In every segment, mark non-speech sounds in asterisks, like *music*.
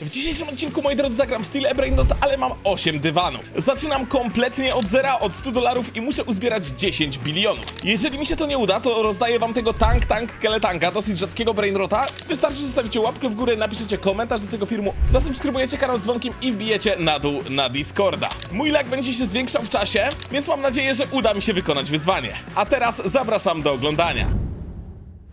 W dzisiejszym odcinku, moi drodzy, zagram w Steel Brainrot, ale mam 8 dywanów. Zaczynam kompletnie od zera, od 100 dolarów i muszę uzbierać 10 bilionów. Jeżeli mi się to nie uda, to rozdaję wam tego tank, tank, keletanka, dosyć rzadkiego Brainrota. Wystarczy, że zostawicie łapkę w górę, napiszecie komentarz do tego filmu, zasubskrybujecie kanał z dzwonkiem i wbijecie na dół na Discorda. Mój lag będzie się zwiększał w czasie, więc mam nadzieję, że uda mi się wykonać wyzwanie. A teraz zapraszam do oglądania.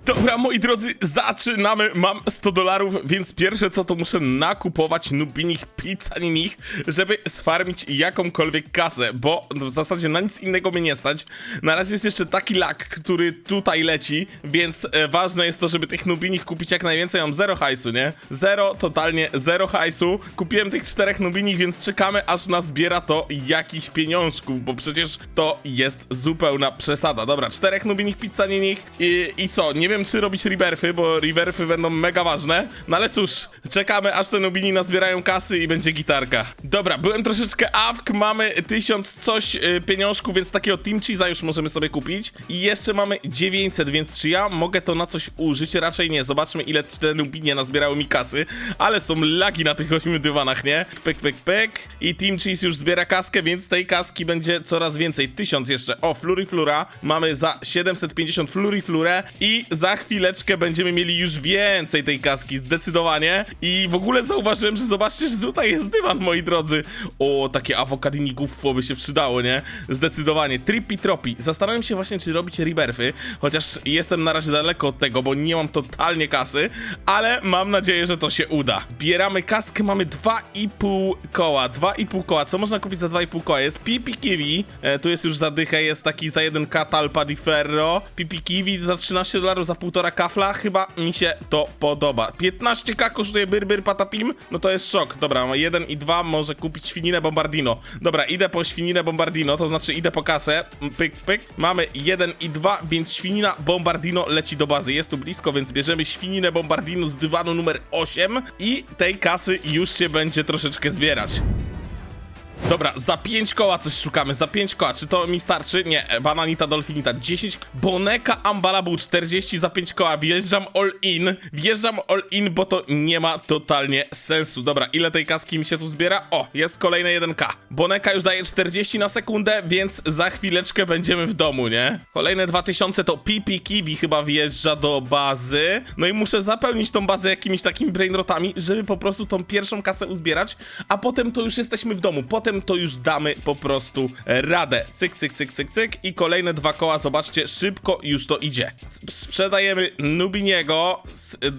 Dobra, moi drodzy, zaczynamy. Mam 100 dolarów, więc pierwsze co to muszę nakupować nubinich pizzanimich, żeby sfarmić jakąkolwiek kasę, bo w zasadzie na nic innego mnie nie stać. Na razie jest jeszcze taki lak, który tutaj leci, więc e, ważne jest to, żeby tych nubinich kupić jak najwięcej. Mam zero hajsu, nie? Zero, totalnie zero hajsu. Kupiłem tych czterech nubinich, więc czekamy aż nazbiera to jakichś pieniążków, bo przecież to jest zupełna przesada. Dobra, czterech nubinich pizzanimich i, i co? Nie wiem czy robić rebirthy, bo rebirthy będą mega ważne. No ale cóż, czekamy aż te nubini nazbierają kasy i będzie gitarka. Dobra, byłem troszeczkę awk, mamy tysiąc coś y, pieniążków, więc takiego Team Cheese'a już możemy sobie kupić. I jeszcze mamy 900, więc czy ja mogę to na coś użyć? Raczej nie. Zobaczmy ile te nubinie nazbierały mi kasy. Ale są lagi na tych 8 dywanach, nie? Pyk, pyk, pyk. I Team Cheese już zbiera kaskę, więc tej kaski będzie coraz więcej. 1000 jeszcze. O, Fluriflura mamy za 750 Fluriflurę i za chwileczkę będziemy mieli już więcej tej kaski, zdecydowanie. I w ogóle zauważyłem, że zobaczcie, że tutaj jest dywan, moi drodzy. O, takie awokadini gufo by się przydało, nie? Zdecydowanie. Trippy Tropi. Zastanawiam się właśnie, czy robić rebirthy, chociaż jestem na razie daleko od tego, bo nie mam totalnie kasy, ale mam nadzieję, że to się uda. Bieramy kaskę, mamy 2,5 koła. 2,5 koła. Co można kupić za 2,5 koła? Jest Pipi Kiwi. E, tu jest już za dychę, jest taki za 1 Talpa di Ferro. Pipi Kiwi za 13 dolarów za półtora kafla. Chyba mi się to podoba. 15k kosztuje Byr Patapim. No to jest szok. Dobra, mam 1 i 2 może kupić świninę Bombardino. Dobra, idę po świninę Bombardino, to znaczy idę po kasę. Pyk, pyk. Mamy 1 i 2, więc świnina Bombardino leci do bazy. Jest tu blisko, więc bierzemy świninę Bombardino z dywanu numer 8 i tej kasy już się będzie troszeczkę zbierać. Dobra, za 5 koła coś szukamy, za 5 koła, czy to mi starczy? Nie, bananita dolfinita 10, boneka ambalabu 40 za 5 koła, wjeżdżam all in, wjeżdżam all in, bo to nie ma totalnie sensu. Dobra, ile tej kaski mi się tu zbiera? O, jest kolejne 1k. Boneka już daje 40 na sekundę, więc za chwileczkę będziemy w domu, nie? Kolejne 2000 to Pipi Kiwi chyba wjeżdża do bazy, no i muszę zapełnić tą bazę jakimiś takimi brainrotami, żeby po prostu tą pierwszą kasę uzbierać, a potem to już jesteśmy w domu, potem to już damy po prostu radę. Cyk, cyk, cyk, cyk, cyk i kolejne dwa koła, zobaczcie, szybko już to idzie. Sprzedajemy Nubiniego,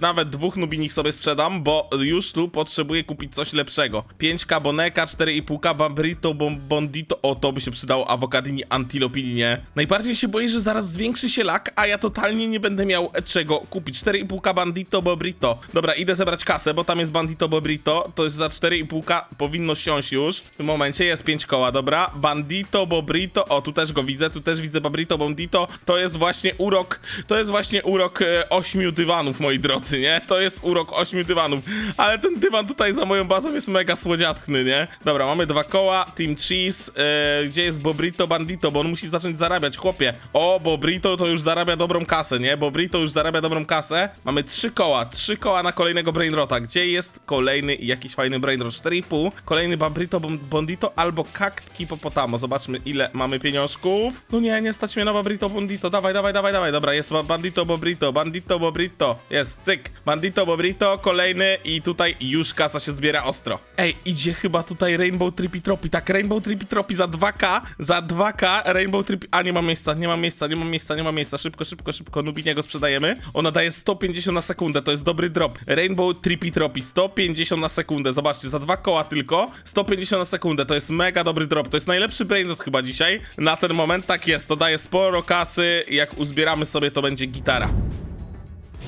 nawet dwóch Nubinich sobie sprzedam, bo już tu potrzebuję kupić coś lepszego. 5k Boneka, 4,5k Bambrito, Bondito, o to by się przydało, Awokadini, Antilopini, nie? Najbardziej się boję, że zaraz zwiększy się lak, a ja totalnie nie będę miał czego kupić. 4,5k Bandito, Bobrito. Dobra, idę zebrać kasę, bo tam jest Bandito, Bobrito, to jest za 4,5k, powinno siąść już. Tym momencie jest 5 koła, dobra. Bandito, Bobrito, o tu też go widzę, tu też widzę Bobrito, Bandito. To jest właśnie urok, to jest właśnie urok e, 8 dywanów, moi drodzy, nie? To jest urok 8 dywanów. Ale ten dywan tutaj za moją bazą jest mega słodziatny, nie? Dobra, mamy dwa koła, Team Cheese, e, gdzie jest Bobrito, Bandito, bo on musi zacząć zarabiać, chłopie. O, Bobrito to już zarabia dobrą kasę, nie? Bobrito już zarabia dobrą kasę. Mamy trzy koła, trzy koła na kolejnego Brainrota. Gdzie jest kolejny jakiś fajny Brainrot? 4,5. Kolejny Bobrito, Bom- Bondito albo Kakt Hipopotamo. Zobaczmy, ile mamy pieniążków. No nie, nie stać mnie na Bobrito, Bondito. Dawaj, dawaj, dawaj, dawaj. Dobra, jest ba- Bandito, Bobrito, Bandito, Bobrito. Jest, cyk. Bandito, Bobrito, kolejny i tutaj już kasa się zbiera ostro. Ej, idzie chyba tutaj Rainbow Trippy Tropi. Tak, Rainbow Trippy Tropi za 2K, za 2K Rainbow Trippy... A, nie ma miejsca, nie ma miejsca, nie ma miejsca, nie ma miejsca. Szybko, szybko, szybko. Nubiniego sprzedajemy. Ona daje 150 na sekundę, to jest dobry drop. Rainbow Trippy Tropi, 150 na sekundę. Zobaczcie, za dwa koła tylko, 150 na sekundę. To jest mega dobry drop. To jest najlepszy brainrot chyba dzisiaj. Na ten moment tak jest, to daje sporo kasy. Jak uzbieramy sobie, to będzie gitara.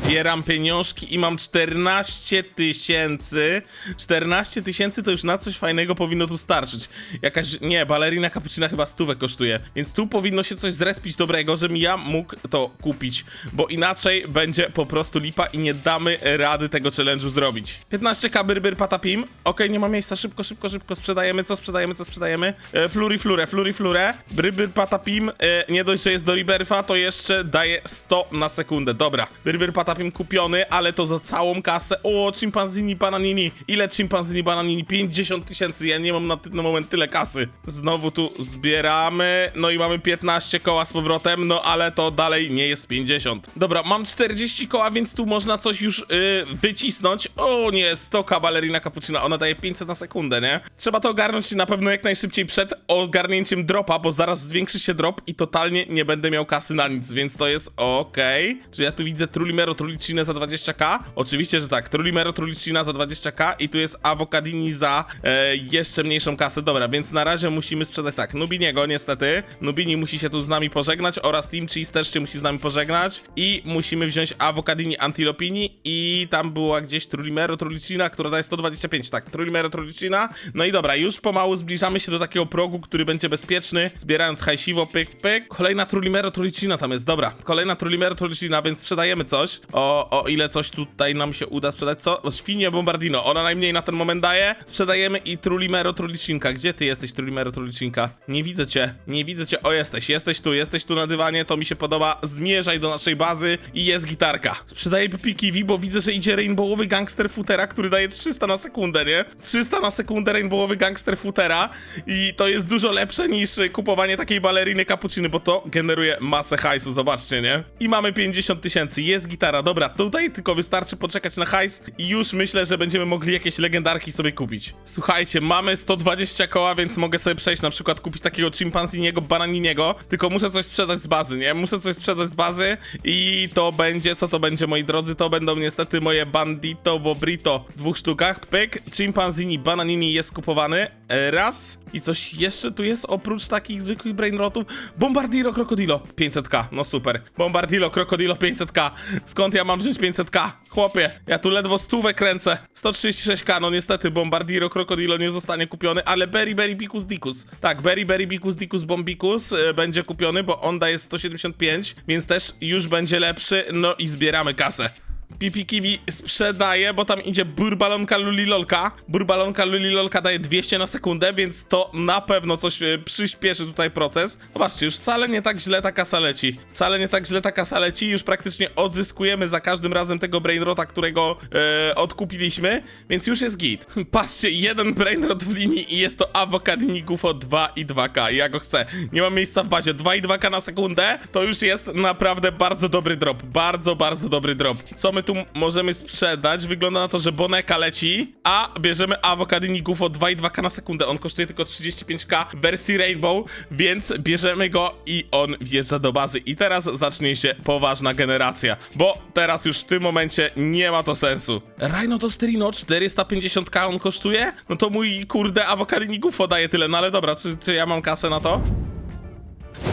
Zbieram pieniążki i mam 14 tysięcy. 14 tysięcy to już na coś fajnego powinno tu starczyć. Jakaś, nie, balerina kapucina chyba stówę kosztuje. Więc tu powinno się coś zrespić dobrego, żebym ja mógł to kupić. Bo inaczej będzie po prostu lipa i nie damy rady tego challenge'u zrobić. 15k byrbyr patapim. Okej, nie ma miejsca, szybko, szybko, szybko sprzedajemy. Co sprzedajemy, co sprzedajemy? E, fluri flurę, fluri flurę. Brybyr patapim. E, nie dość, że jest do Riberfa, to jeszcze daje 100 na sekundę. Dobra, byrbyr patapim Patapim kupiony, ale to za całą kasę. O, chimpanzini bananini. Ile chimpanzini bananini? 50 tysięcy, ja nie mam na ten moment tyle kasy. Znowu tu zbieramy, no i mamy 15 koła z powrotem, no ale to dalej nie jest 50. Dobra, mam 40 koła, więc tu można coś już yy, wycisnąć. O nie, 100 balerina cappuccina, ona daje 500 na sekundę, nie? Trzeba to ogarnąć na pewno jak najszybciej przed ogarnięciem dropa, bo zaraz zwiększy się drop i totalnie nie będę miał kasy na nic, więc to jest okej. Czy ja tu widzę Trulimero Trulicinę za 20k? Oczywiście, że tak. Trulimero Trulicina za 20k i tu jest Avocadini za e, jeszcze mniejszą kasę. Dobra, więc na razie musimy sprzedać tak. Nubiniego niestety. Nubini musi się tu z nami pożegnać oraz Team Cheese też się musi z nami pożegnać i musimy wziąć Avocadini Antilopini i tam była gdzieś Trulimero Trulicina, która daje 125. Tak, Trulimero Trulicina. No i dobra, już pomału zbliżamy się do takiego progu, który będzie bezpieczny, zbierając hajsiwo, pyk, pyk. Kolejna Trulimero Trulicina tam jest, dobra. Kolejna Trulimero Trulicina, więc sprzedajemy coś. O, o ile coś tutaj nam się uda sprzedać, co? O, Świnie Bombardino, ona najmniej na ten moment daje. Sprzedajemy i Trulimero Trulicinka. Gdzie ty jesteś, Trulimero Trulicinka? Nie widzę cię, nie widzę cię. O, jesteś, jesteś tu, jesteś tu na dywanie, to mi się podoba. Zmierzaj do naszej bazy i jest gitarka. Sprzedaję Pikiwi, bo widzę, że idzie rainbowowy gangster futera, który daje 300 na sekundę, nie? 300 na sekundę rainbowowy gangster futera i to jest dużo lepsze niż kupowanie takiej baleriny cappucciny, bo to generuje masę hajsu, zobaczcie, nie? I mamy 50 tysięcy, jest gitara, dobra, tutaj tylko wystarczy poczekać na hajs i już myślę, że będziemy mogli jakieś legendarki sobie kupić. Słuchajcie, mamy 120 koła, więc mogę sobie przejść na przykład kupić takiego chimpanziniego, bananiniego, tylko muszę coś sprzedać z bazy, nie? Muszę coś sprzedać z bazy i to będzie, co to będzie, moi drodzy, to będą niestety moje bandito, bobrito w dwóch sztukach, pyk, chimpanzini, bananini jest kupowany, raz i coś jeszcze tu jest oprócz takich zwykłych brainrotów, bombardiro krokodilo, 500k, no super, bombardilo krokodilo 500k, skąd ja mam wziąć 500k? Chłopie, ja tu ledwo stówę kręcę, 136k, no niestety bombardiro krokodilo nie zostanie kupiony, ale Berry Berry Bicus Dicus, tak, Berry Berry Bicus Dicus Bombicus e, będzie kupiony, bo on daje 175, więc też już będzie lepszy, no i zbieramy kasę. Pipi Kiwi sprzedaje, bo tam idzie burbalonka Lulilolka. Burbalonka Lulilolka daje 200 na sekundę, więc to na pewno coś e, przyspieszy tutaj proces. Zobaczcie, już wcale nie tak źle ta kasa leci. Wcale nie tak źle ta kasa leci. Już praktycznie odzyskujemy za każdym razem tego Brainrota, którego e, odkupiliśmy, więc już jest git. *laughs* Patrzcie, jeden Brainrot w linii i jest to Avocadini Gufo 2 i 2K. Ja go chcę. Nie mam miejsca w bazie. 2 i 2K na sekundę to już jest naprawdę bardzo dobry drop. Bardzo, bardzo dobry drop. Co my tu możemy sprzedać? Wygląda na to, że Boneka leci, a bierzemy Avocadini Gufo 2 i 2K na sekundę. On kosztuje tylko 35k w wersji Rainbow, więc bierzemy go i on wjeżdża do bazy. I teraz zacznie się poważna generacja, bo teraz już w tym momencie nie ma to sensu. Rhino to Sterino 450k on kosztuje? No to mój kurde Avocadini Gufo daje tyle, no ale dobra, czy, czy ja mam kasę na to?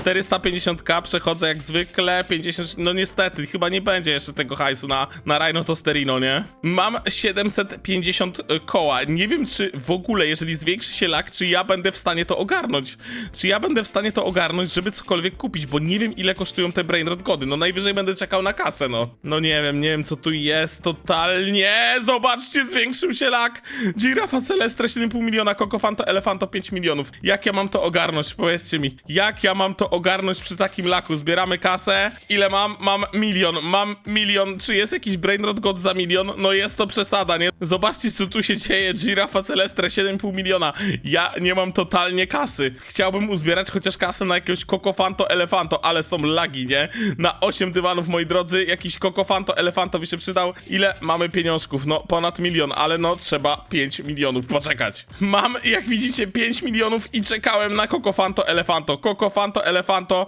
450k przechodzę jak zwykle, 50, no niestety, chyba nie będzie jeszcze tego hajsu na, na Rhino Tosterino, nie? Mam 750 koła, nie wiem czy w ogóle, jeżeli zwiększy się lak, czy ja będę w stanie to ogarnąć, czy ja będę w stanie to ogarnąć, żeby cokolwiek kupić, bo nie wiem ile kosztują te Brainrot gody, no najwyżej będę czekał na kasę, no. No nie wiem, nie wiem co tu jest, totalnie, zobaczcie, zwiększył się lak, Girafa Celestre 7,5 miliona, Kokofanto Elefanto 5 milionów, jak ja mam to ogarnąć, powiedzcie mi, jak ja mam to ogarnąć przy takim laku? Zbieramy kasę. Ile mam? Mam milion. Mam milion. Czy jest jakiś Brainrot God za milion? No jest to przesada, nie? Zobaczcie, co tu się dzieje. Girafa Celestre 7,5 miliona. Ja nie mam totalnie kasy. Chciałbym uzbierać chociaż kasę na jakiegoś Kokofanto Elefanto, ale są lagi, nie? Na 8 dywanów, moi drodzy, jakiś Kokofanto Elefanto by się przydał. Ile mamy pieniążków? No, ponad milion, ale no, trzeba 5 milionów poczekać. Mam, jak widzicie, 5 milionów i czekałem na Kokofanto Elefanto. Kokofanto Elefanto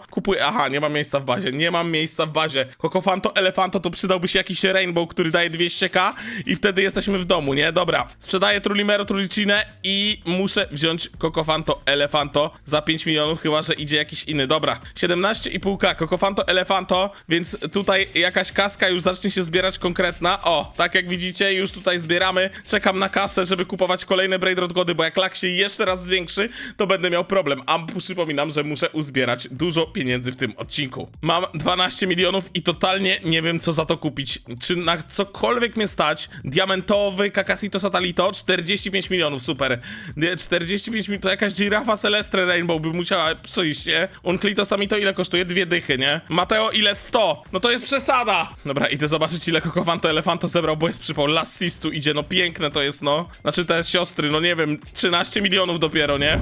kupuję. Aha, nie mam miejsca w bazie. Nie mam miejsca w bazie. Kokofanto Elefanto to przydałby się jakiś Rainbow, który daje 200k i wtedy jesteśmy w domu, nie? Dobra. Sprzedaję Trulimero Trulicinę i muszę wziąć Kokofanto Elefanto za 5 milionów, chyba że idzie jakiś inny. Dobra. 17,5k. Kokofanto Elefanto, więc tutaj jakaś kaska już zacznie się zbierać konkretna. O, tak jak widzicie, już tutaj zbieramy. Czekam na kasę, żeby kupować kolejne Braidrot Gody, bo jak lak się jeszcze raz zwiększy, to będę miał problem. A przypominam, że muszę uzbierać dużo pieniędzy w tym odcinku. Mam 12 milionów i totalnie nie wiem, co za to kupić. Czy na cokolwiek mnie stać? Diamentowy Kakasito Satalito 45 milionów, super. Nie, 45 milionów, to jakaś girafa Celestre Rainbow by musiała przyjść, nie? Unclito sami to ile kosztuje? Dwie dychy, nie? Mateo ile? 100! No to jest przesada! Dobra, idę zobaczyć ile Kokowanto Elefanto zebrał, bo jest przypał. Lassistu idzie, no piękne to jest, no. Znaczy te siostry, no nie wiem, 13 milionów dopiero, nie?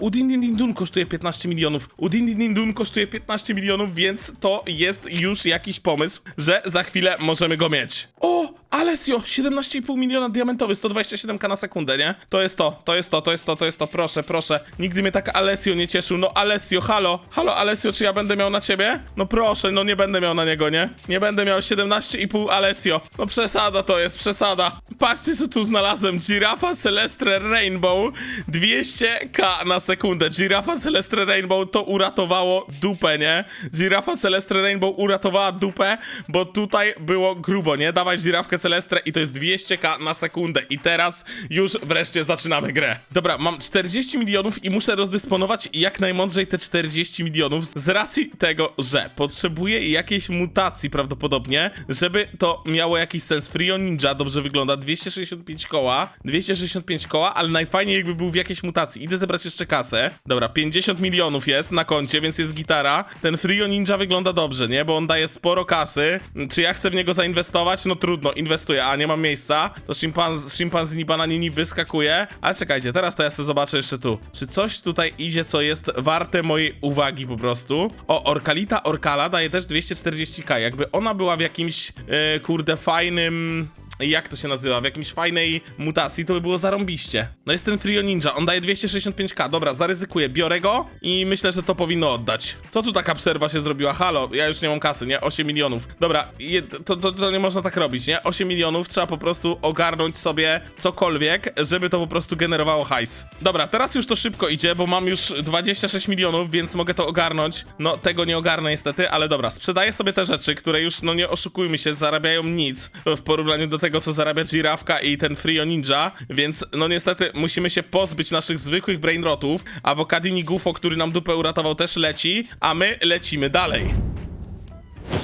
O! Udin Din Din Dun kosztuje 15 milionów. Udin Din Din Dun kosztuje 15 milionów, więc to jest już jakiś pomysł, że za chwilę możemy go mieć. O! Alessio! 17,5 miliona diamentowy, 127k na sekundę, nie? To jest to, to jest to, to jest to, to jest to, proszę, proszę. Nigdy mnie tak Alessio nie cieszył. No Alessio, halo! Halo Alessio, czy ja będę miał na ciebie? No proszę, no nie będę miał na niego, nie? Nie będę miał 17,5 Alessio. No przesada to jest, przesada. Patrzcie co tu znalazłem. Girafa Celestre Rainbow 200k na sekundę. Girafa Celestre Rainbow to uratowało dupę, nie? Girafa Celestre Rainbow uratowała dupę, bo tutaj było grubo, nie? Dawaj girafkę Celestre i to jest 200k na sekundę. I teraz już wreszcie zaczynamy grę. Dobra, mam 40 milionów i muszę rozdysponować jak najmądrzej te 40 milionów z racji tego, że potrzebuję jakiejś mutacji prawdopodobnie, żeby to miało jakiś sens. Frio Ninja dobrze wygląda, 265 koła, 265 koła, ale najfajniej jakby był w jakiejś mutacji. Idę zebrać jeszcze kasę. Dobra, 50 milionów jest na koncie, więc jest gitara. Ten Frio Ninja wygląda dobrze, nie? Bo on daje sporo kasy. Czy ja chcę w niego zainwestować? No trudno, inwestuję, a nie mam miejsca. To szimpanz, szimpanzini bananini wyskakuje. Ale czekajcie, teraz to ja sobie zobaczę jeszcze tu. Czy coś tutaj idzie, co jest warte mojej uwagi po prostu? O, Orkalita Orkala daje też 240k. Jakby ona była w jakimś, yy, kurde, fajnym jak to się nazywa, w jakimś fajnej mutacji, to by było zarąbiście. No jest ten Frio Ninja, on daje 265k, dobra, zaryzykuję, biorę go i myślę, że to powinno oddać. Co tu taka przerwa się zrobiła? Halo, ja już nie mam kasy, nie? 8 milionów. Dobra, to, to, to nie można tak robić, nie? 8 milionów, trzeba po prostu ogarnąć sobie cokolwiek, żeby to po prostu generowało hajs. Dobra, teraz już to szybko idzie, bo mam już 26 milionów, więc mogę to ogarnąć. No, tego nie ogarnę niestety, ale dobra, sprzedaję sobie te rzeczy, które już, no nie oszukujmy się, zarabiają nic w porównaniu do tego, co zarabia Girafka i ten Frio Ninja, więc no niestety musimy się pozbyć naszych zwykłych brainrotów. Awokadini Gufo, który nam dupę uratował, też leci, a my lecimy dalej.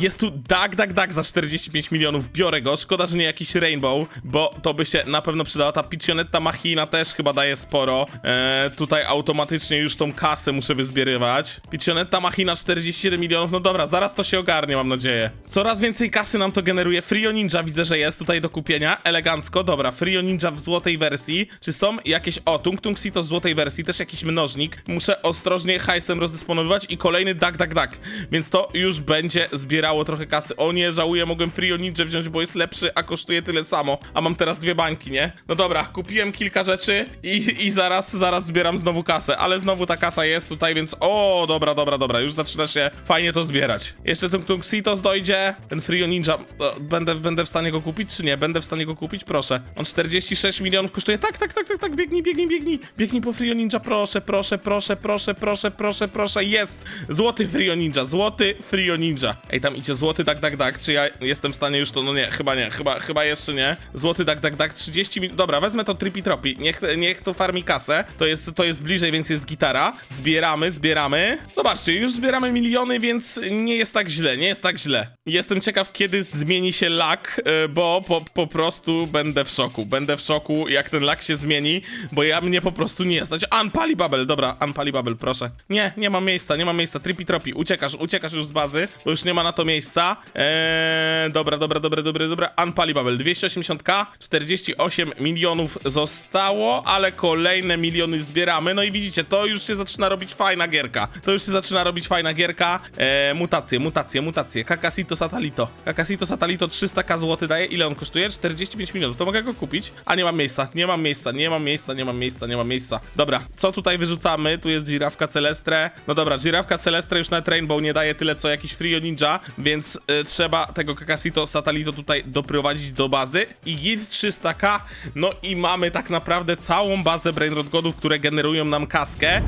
Jest tu Duck Duck Duck za 45 milionów, biorę go, szkoda, że nie jakiś Rainbow, bo to by się na pewno przydała, ta Piccionetta Machina też chyba daje sporo, eee, tutaj automatycznie już tą kasę muszę wyzbierywać. Piccionetta Machina 47 milionów, no dobra, zaraz to się ogarnie, mam nadzieję. Coraz więcej kasy nam to generuje, Frio Ninja widzę, że jest tutaj do kupienia, elegancko, dobra, Frio Ninja w złotej wersji, czy są jakieś, o, Tung Tung Sito w złotej wersji, też jakiś mnożnik, muszę ostrożnie hajsem rozdysponowywać. I kolejny Duck Duck Duck, więc to już będzie zbierało trochę kasy. O nie, żałuję, mogłem Frio Ninja wziąć, bo jest lepszy, a kosztuje tyle samo. A mam teraz dwie bańki, nie? No dobra, kupiłem kilka rzeczy i, i zaraz, zaraz zbieram znowu kasę, ale znowu ta kasa jest tutaj, więc o, dobra, dobra, dobra, już zaczyna się fajnie to zbierać. Jeszcze ten Tung Sitos dojdzie, ten Frio Ninja, o, będę, będę w stanie go kupić, czy nie? Będę w stanie go kupić, proszę. On 46 milionów kosztuje, tak, tak, tak, tak, tak, biegnij, biegnij, biegnij, biegnij po Frio Ninja, proszę, proszę, proszę, proszę, proszę, proszę, proszę, jest! Złoty Frio Ninja, złoty Frio Ninja. Ej, tam idzie złoty tak, tak, tak, czy ja jestem w stanie już to, no nie, chyba nie, chyba, chyba jeszcze nie. Złoty tak, tak, tak, 30 minut, dobra, wezmę to tripi tropi, niech, niech to farmi kasę, to jest, to jest bliżej, więc jest gitara, zbieramy, zbieramy. Zobaczcie, już zbieramy miliony, więc nie jest tak źle, nie jest tak źle. Jestem ciekaw, kiedy zmieni się lak, y, bo po, po prostu będę w szoku, będę w szoku, jak ten lak się zmieni, bo ja mnie po prostu nie stać. Unpali Bubble, dobra, Unpali Bubble, proszę. Nie, nie ma miejsca, nie ma miejsca, tripi tropi, uciekasz, uciekasz już z bazy, bo już nie ma na to miejsca. Eee, dobra, dobra, dobra, dobra, dobra. Unpalibable 280k, 48 milionów zostało, ale kolejne miliony zbieramy. No i widzicie, to już się zaczyna robić fajna gierka. To już się zaczyna robić fajna gierka. Eee, mutacje, mutacje, mutacje. Kakasito Satalito. Kakasito Satalito 300k zł daje. Ile on kosztuje? 45 milionów. To mogę go kupić? A nie mam miejsca, nie mam miejsca, nie mam miejsca, nie mam miejsca, nie mam miejsca. Dobra, co tutaj wyrzucamy? Tu jest Girafka Celestre. No dobra, Girafka Celestre już na Rainbow nie daje tyle co jakiś Frio Ninja, więc y, trzeba tego Kakasito Satalito tutaj doprowadzić do bazy. I git 300k, no i mamy tak naprawdę całą bazę Brainrot Godów, które generują nam kaskę.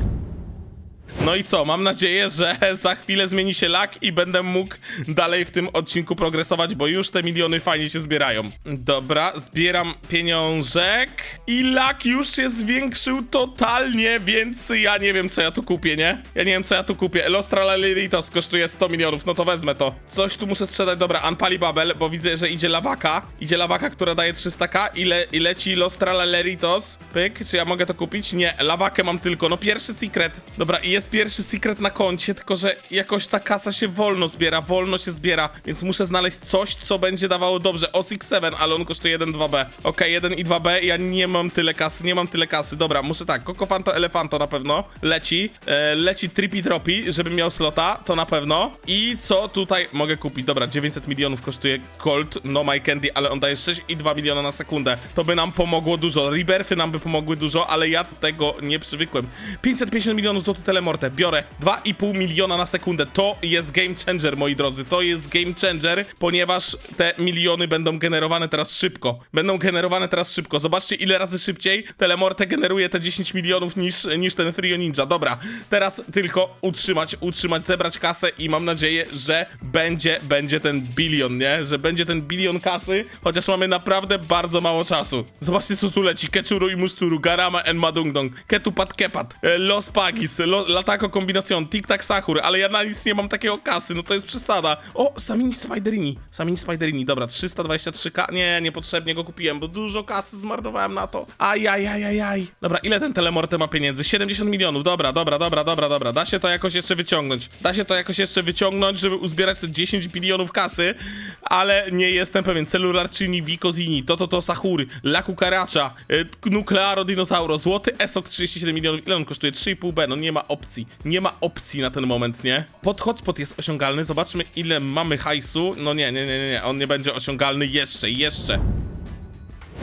No i co, mam nadzieję, że *laughs* za chwilę zmieni się lak i będę mógł dalej w tym odcinku progresować, bo już te miliony fajnie się zbierają. Dobra, zbieram pieniążek i lak już się zwiększył totalnie, więc ja nie wiem, co ja tu kupię, nie? Ja nie wiem, co ja tu kupię. Los Tralaliritos kosztuje 100 milionów, no to wezmę to. Coś tu muszę sprzedać, dobra, Unpali Babel, bo widzę, że idzie lawaka. Idzie lawaka, która daje 300k i, le i leci Los Tralaliritos. Pyk, czy ja mogę to kupić? Nie, lawakę mam tylko, no pierwszy secret. Dobra, i jest pierwszy secret na koncie, tylko że jakoś ta kasa się wolno zbiera, wolno się zbiera, więc muszę znaleźć coś, co będzie dawało dobrze. Osix 7, ale on kosztuje 1-2B. Okej, 1 i 2B, ja nie mam tyle kasy, nie mam tyle kasy. Dobra, muszę tak, Cocofanto Elefanto na pewno leci, e, leci Trippy Droppy, żebym miał slota, to na pewno. I co tutaj mogę kupić? Dobra, 900 milionów kosztuje Colt, no my candy, ale on daje 6,2 miliona na sekundę. To by nam pomogło dużo, Rebirthy nam by pomogły dużo, ale ja tego nie przywykłem. 550 milionów złotych telemorte, biorę 2,5 miliona na sekundę. To jest game changer, moi drodzy, to jest game changer, ponieważ te miliony będą generowane teraz szybko. Będą generowane teraz szybko. Zobaczcie, ile razy szybciej Telemorte generuje te 10 milionów niż, niż ten Frio Ninja. Dobra, teraz tylko utrzymać, utrzymać, zebrać kasę i mam nadzieję, że będzie, będzie ten bilion, nie? Że będzie ten bilion kasy, chociaż mamy naprawdę bardzo mało czasu. Zobaczcie, co tu leci. Kechuru i Musturu, Garama and Madungdong, Ketupat Kepat, e, Los Pagis, Lo, Latako Kombinacion, Tic Tac Sahur, ale ja na nic nie mam takiego kasy, no to jest przesada. O, Samini Spiderini, Samini Spiderini, dobra, 323k, nie, niepotrzebnie go kupiłem, bo dużo kasy zmarnowałem na to. Ajajajajaj. Dobra, ile ten Telemorte ma pieniędzy? 70 milionów, dobra, dobra, dobra, dobra, dobra, da się to jakoś jeszcze wyciągnąć. Da się to jakoś jeszcze wyciągnąć, żeby uzbierać te 10 bilionów kasy, ale nie jestem pewien. Celularczyni, Vicozini, to, to, to, Sahury, Laku Karacza, y, Nuklearo Dinosauro, Złoty Esok 37 milionów, ile on kosztuje? 3,5B, no nie ma opcji. Nie ma opcji na ten moment, nie? Pod hotspot jest osiągalny, zobaczmy ile mamy hajsu. No nie, nie, nie, nie, on nie będzie osiągalny jeszcze, jeszcze.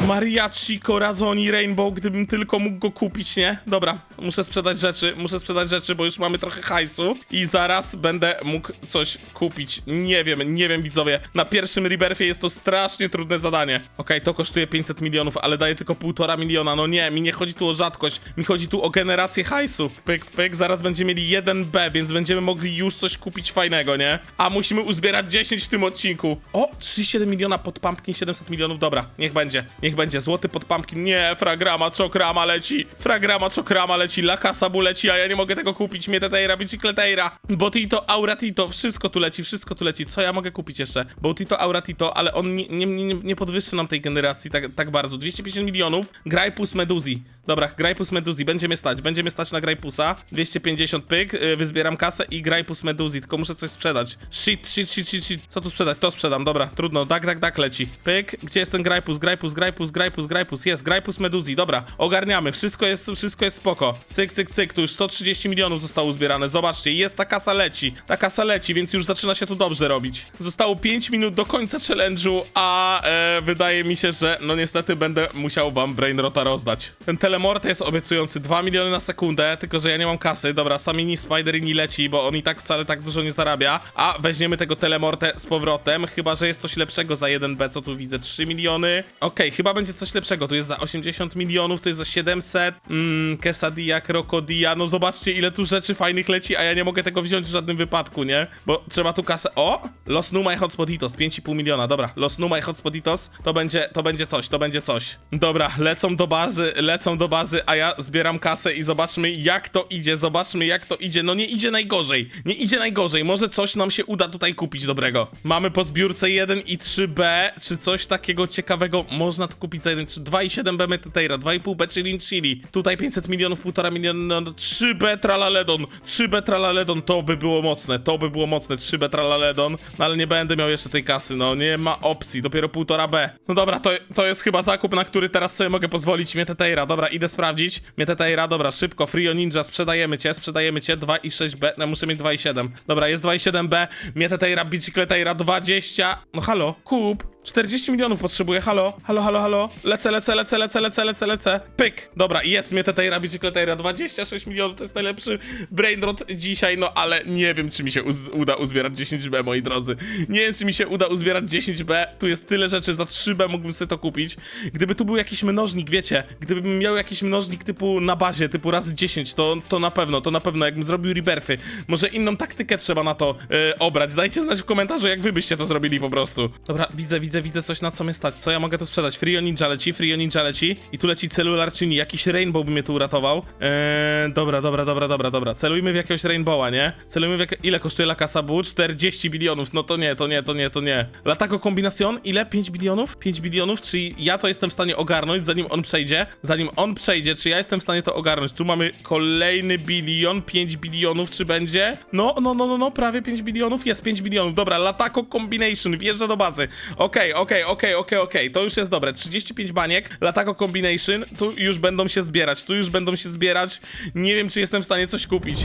Mariachi, Corazoni, Rainbow, gdybym tylko mógł go kupić, nie? Dobra, muszę sprzedać rzeczy, muszę sprzedać rzeczy, bo już mamy trochę hajsu i zaraz będę mógł coś kupić. Nie wiem, nie wiem widzowie. Na pierwszym Rebirthie jest to strasznie trudne zadanie. Okej, to kosztuje 500 milionów, ale daje tylko półtora miliona. No nie, mi nie chodzi tu o rzadkość, mi chodzi tu o generację hajsu. Pyk, pyk, zaraz będziemy mieli 1B, więc będziemy mogli już coś kupić fajnego, nie? A musimy uzbierać 10 w tym odcinku. O, 37 miliona pod pumpkin, 700 milionów, dobra, niech będzie. Niech będzie złoty pod pumpkin. Nie, fragrama, czokrama leci. Fragrama, czokrama leci. La Casabu leci, a ja nie mogę tego kupić. Mieteteira, bicicleteira. Botito, Auratito. Wszystko tu leci, wszystko tu leci. Co ja mogę kupić jeszcze? Botito, Auratito, ale on nie, nie, nie, nie podwyższy nam tej generacji tak, tak bardzo. 250 milionów. Grajpus Meduzi. Dobra, Grajpus Meduzi. Będziemy stać. Będziemy stać na Grajpusa. 250 pyk. Yy, wyzbieram kasę i Grajpus Meduzi. Tylko muszę coś sprzedać. Shit, shit, shit, shit, shit. Co tu sprzedać? To sprzedam. Dobra, trudno. Tak, tak, tak leci. Pyk. Gdzie jest ten Grajpus? Grajpus, Grajpus, Grajpus, Grajpus. Jest, Grajpus Meduzi. Dobra, ogarniamy. Wszystko jest, wszystko jest spoko. Cyk, cyk, cyk. Tu już 130 milionów zostało uzbierane. Zobaczcie, jest ta kasa leci. Ta kasa leci, więc już zaczyna się tu dobrze robić. Zostało 5 minut do końca challenge'u, a e, wydaje mi się, że no niestety będę musiał wam Brainrota rozdać. Ten telemorte jest obiecujący 2 miliony na sekundę, tylko że ja nie mam kasy. Dobra, Samini Spiderini leci, bo on i tak wcale tak dużo nie zarabia. A weźmiemy tego telemorte z powrotem, chyba że jest coś lepszego za 1B, co tu widzę, 3 miliony. Okej, chyba będzie coś lepszego. Tu jest za 80 milionów, to jest za 700. Mmm, Quesadilla, Krokodilla. No zobaczcie, ile tu rzeczy fajnych leci, a ja nie mogę tego wziąć w żadnym wypadku, nie? Bo trzeba tu kasę. O! Los Numa i Hotspotitos, 5,5 miliona. Dobra, Los Numa i Hotspotitos to będzie, to będzie coś, to będzie coś. Dobra, lecą do bazy, lecą do bazy, a ja zbieram kasę i zobaczmy, jak to idzie. Zobaczmy, jak to idzie. No nie idzie najgorzej. Nie idzie najgorzej. Może coś nam się uda tutaj kupić dobrego. Mamy po zbiórce 1 i 3B. Czy coś takiego ciekawego można tu kupić za 1 czy 2,7B Meteteira, 2,5B Chilin Chili. Tutaj 500 milionów, 1,5 miliona, no 3B Tralaledon. 3B Tralaledon to by było mocne. To by było mocne. 3B Tralaledon. No ale nie będę miał jeszcze tej kasy. No nie ma opcji. Dopiero 1,5B. No dobra, to, to jest chyba zakup, na który teraz sobie mogę pozwolić. Meteteira. Dobra, idę sprawdzić. Meteteira, dobra, szybko. Frio Ninja, sprzedajemy cię, sprzedajemy cię. 2,6B. No muszę mieć 2,7. Dobra, jest 2,7B. Meteteira, Bicicleteira 20. No halo, kup. 40 milionów potrzebuję, halo, halo, halo, halo. Lecę, lecę, lecę, lecę, lecę, lecę, lecę. Pyk. Dobra, jest mnie Tetejra, Bicicletera. 26 milionów to jest najlepszy brainrot dzisiaj, no ale nie wiem, czy mi się uz uda uzbierać 10B, moi drodzy. Nie wiem, czy mi się uda uzbierać 10B. Tu jest tyle rzeczy, za 3B mógłbym sobie to kupić. Gdyby tu był jakiś mnożnik, wiecie, gdybym miał jakiś mnożnik typu na bazie, typu razy 10, to, to na pewno, to na pewno, jakbym zrobił rebirthy. Może inną taktykę trzeba na to e, obrać. Dajcie znać w komentarzu, jak wy byście to zrobili po prostu. Dobra, widzę, widzę, widzę coś, na co mnie stać. Co ja mogę tu sprzedać? Frio Ninja leci, Frio Ninja leci. I tu leci celular czyni. Jakiś Rainbow by mnie tu uratował. Eee, dobra, dobra, dobra, dobra, dobra. Celujmy w jakiegoś Rainbowa, nie? Celujmy w jak... Ile kosztuje La Casa Bu? 40 bilionów. No to nie, to nie, to nie, to nie. Latako Combinacion? Ile? 5 bilionów? 5 bilionów? Czyli ja to jestem w stanie ogarnąć, zanim on przejdzie? Zanim on przejdzie, czy ja jestem w stanie to ogarnąć? Tu mamy kolejny bilion, 5 bilionów, czy będzie? No, no, no, no, no, prawie 5 bilionów. Jest 5 bilionów. Dobra, Latako Combination wjeżdża do bazy. Okej, okej, okej, okej, okej. To już jest dobre. 35 baniek, Latako Combination. Tu już będą się zbierać. Tu już będą się zbierać. Nie wiem, czy jestem w stanie coś kupić.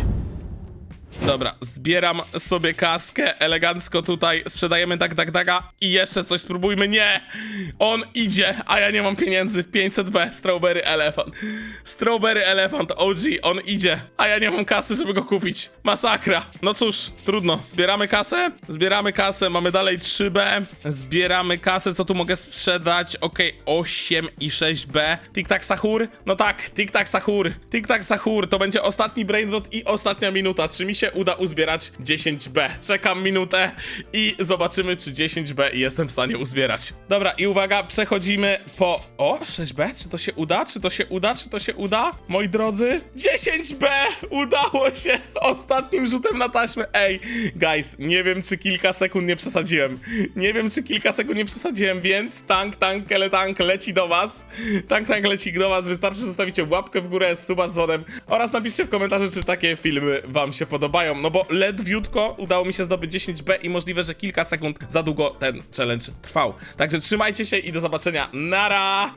Dobra, zbieram sobie kaskę elegancko tutaj, sprzedajemy tak, tak, daga i jeszcze coś spróbujmy. Nie! On idzie, a ja nie mam pieniędzy. 500B, Strawberry Elephant. Strawberry Elephant, OG, on idzie, a ja nie mam kasy, żeby go kupić. Masakra. No cóż, trudno. Zbieramy kasę? Zbieramy kasę, mamy dalej 3B. Zbieramy kasę, co tu mogę sprzedać? Okej, 8 i 6B. Tic-tac sahur? No tak, tic-tac sahur. Tic-tac sahur, to będzie ostatni brainrot i ostatnia minuta. Czy mi się uda uzbierać 10B? Czekam minutę i zobaczymy, czy 10B jestem w stanie uzbierać. Dobra, i uwaga, przechodzimy po... O, 6B? Czy to się uda? Czy to się uda? Czy to się uda? Moi drodzy, 10B! Udało się! Ostatnim rzutem na taśmę. Ej, guys, nie wiem, czy kilka sekund nie przesadziłem. Nie wiem, czy kilka sekund nie przesadziłem, więc tank, tank, tank leci do was. Tank, tank leci do was. Wystarczy, że zostawicie łapkę w górę, suba z dzwonem oraz napiszcie w komentarzu, czy takie filmy wam się podobają. No bo ledwiutko udało mi się zdobyć 10B i możliwe, że kilka sekund za długo ten challenge trwał. Także trzymajcie się i do zobaczenia. Nara!